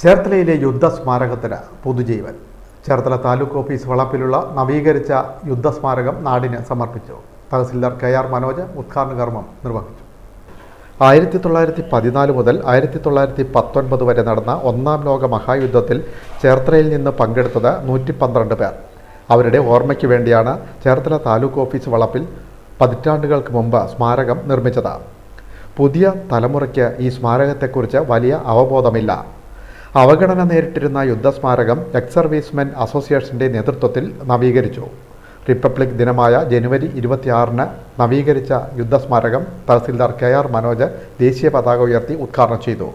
ചേർത്തലയിലെ യുദ്ധസ്മാരകത്തിന് പുതുജീവൻ. ചേർത്തല താലൂക്ക് ഓഫീസ് വളപ്പിലുള്ള നവീകരിച്ച യുദ്ധസ്മാരകം നാടിന് സമർപ്പിച്ചു. തഹസിൽദാർ കെ ആർ മനോജ് ഉദ്ഘാടന കർമ്മം നിർവഹിച്ചു. ആയിരത്തി തൊള്ളായിരത്തി പതിനാല് മുതൽ ആയിരത്തി തൊള്ളായിരത്തി പത്തൊൻപത് വരെ നടന്ന ഒന്നാം ലോക മഹായുദ്ധത്തിൽ ചേർത്തലയിൽ നിന്ന് പങ്കെടുത്തത് നൂറ്റി പന്ത്രണ്ട് പേർ. അവരുടെ ഓർമ്മയ്ക്ക് വേണ്ടിയാണ് ചേർത്തല താലൂക്ക് ഓഫീസ് വളപ്പിൽ പതിറ്റാണ്ടുകൾക്ക് മുമ്പ് സ്മാരകം നിർമ്മിച്ചത്. പുതിയ തലമുറയ്ക്ക് ഈ സ്മാരകത്തെക്കുറിച്ച് വലിയ അവബോധമില്ല. അവഗണന നേരിട്ടിരുന്ന യുദ്ധസ്മാരകം എക്സ് സർവീസ്മെൻ അസോസിയേഷന്റെ നേതൃത്വത്തിൽ നവീകരിച്ചു. റിപ്പബ്ലിക് ദിനമായ ജനുവരി ഇരുപത്തിയാറിന് നവീകരിച്ച യുദ്ധസ്മാരകം തഹസിൽദാർ കെ ആർ മനോജ് ദേശീയ പതാക ഉയർത്തി ഉദ്ഘാടനം ചെയ്തു.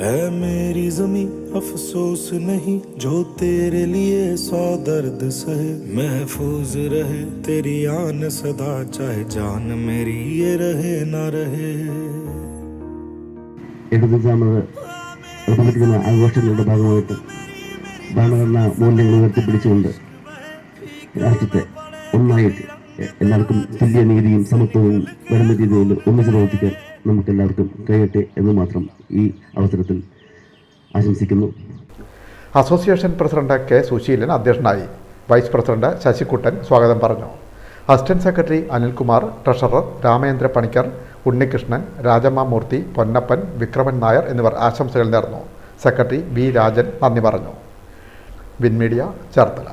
है मेरी जमी अफसोस नहीं जो तेरे लिए सौ दर्द सहे महफूज रहे तेरी आन सदा चाहे जान मेरी ये रहे ना रहे എഴുപത്തഞ്ചാമത് റിപ്പബ്ലിക് ദിന ആഘോഷങ്ങളുടെ ഭാഗമായിട്ട് ഭരണഘടനാ മൂല്യങ്ങൾ ഉയർത്തിപ്പിടിച്ചുകൊണ്ട് രാഷ്ട്രത്തെ ഒന്നായിട്ട് എ- എല്ലാവർക്കും തുല്യ നീതിയും സമത്വവും വരുന്ന രീതിയിൽ ഒന്നിച്ച് പ്രവർത്തിക്കാൻ നമുക്ക് എല്ലാവർക്കും കഴിയട്ടെ എന്ന് മാത്രം ഈ അവസരത്തിൽ ആശംസിക്കുന്നു. അസോസിയേഷൻ പ്രസിഡന്റ് കെ സുശീലൻ അധ്യക്ഷനായി വൈസ് പ്രസിഡന്റ് ശശികുട്ടൻ സ്വാഗതം പറഞ്ഞു. Assistant secretary Anilkumar treasurer Ramendra Panicker Unnikrishnan Rajamma Murthy Ponnappan Vikraman Nair എന്നിവർ ആശംസകൾ നേർന്നു. സെക്രട്ടറി വി രാജൻ നന്ദി പറഞ്ഞു. വിൻമീഡിയ ചേർത്തല.